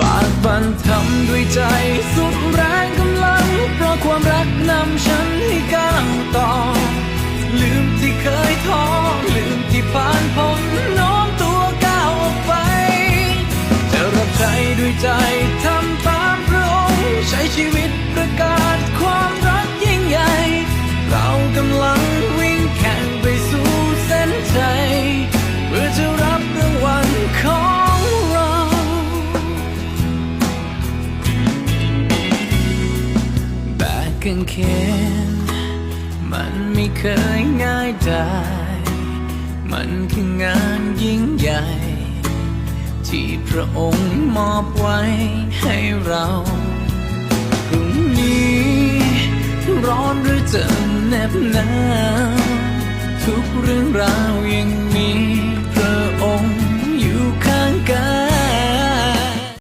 บากบันทำด้วยใจสุดแรงกำลัง เพราะความรักนำฉันให้ก้าวต่อ ลืมที่เคยท้อลืมที่ผ่านพ้นโน้มตัวก้าวออกไปจะรับใช้ด้วยใจทำ กางเขนมันไม่เคยง่ายได้ มันคืองานยิ่งใหญ่ ที่พระองค์มอบไว้ให้เราพรุ่งนี้ ร้อนหรือจะเหน็บหนาว